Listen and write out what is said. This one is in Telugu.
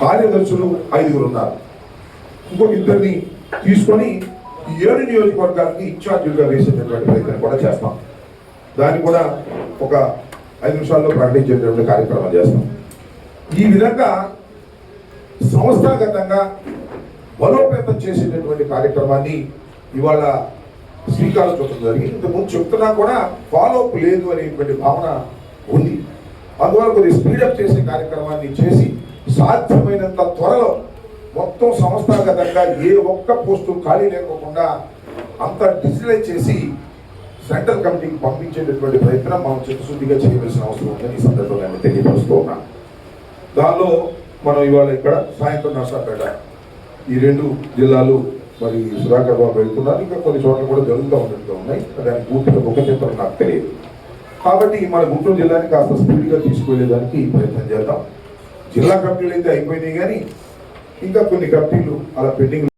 కార్యదర్శులు ఐదుగురు ఉన్నారు. ఇంకొక ఇద్దరిని తీసుకొని ఏడు నియోజకవర్గాలకి ఇన్ఛార్జీలుగా వేసేటటువంటి ప్రయత్నం కూడా చేస్తాం. దాన్ని కూడా ఒక ఐదు నిమిషాల్లో ప్రకటించేటటువంటి కార్యక్రమం చేస్తాం. ఈ విధంగా సంస్థాగతంగా బలోపేతం చేసేటటువంటి కార్యక్రమాన్ని ఇవాళ శ్రీకారం చూడటం జరిగింది. ఇంతకుముందు చెప్తున్నా కూడా ఫాలోఅప్ లేదు అనేటువంటి భావన ఉంది. అందువల్ల కొద్దిగా స్పీడప్ చేసే కార్యక్రమాన్ని చేసి సాధ్యమైనంత త్వరలో మొత్తం సంస్థాగతంగా ఏ ఒక్క పోస్టు ఖాళీ లేకోకుండా అంత డిజిటలైజ్ చేసి సెంట్రల్ కమిటీకి పంపించేటటువంటి ప్రయత్నం మనం చిత్తశుద్ధిగా చేయవలసిన అవసరం ఉందని ఈ సందర్భంగా నేను తెలియపరుస్తూ ఉన్నాను దానిలో మనం ఇవాళ ఇక్కడ సాయంత్రం నర్సాపేట ఈ రెండు జిల్లాలు మరి సుధాకర్ బాబు వెళ్తున్నారు. ఇంకా కొన్ని చోట్ల కూడా జరుగుతూ ఉన్నట్టుగా ఉన్నాయి. దాని పూర్తిగా ముఖ చిత్రం నాకు తెలియదు. కాబట్టి మన గుంటూరు జిల్లాని కాస్త స్పీడ్గా తీసుకువెళ్ళేదానికి ప్రయత్నం చేద్దాం. జిల్లా కమిటీలు అయితే అయిపోయినాయి కానీ ఇంకా కొన్ని కమిటీలు అలా పెండింగ్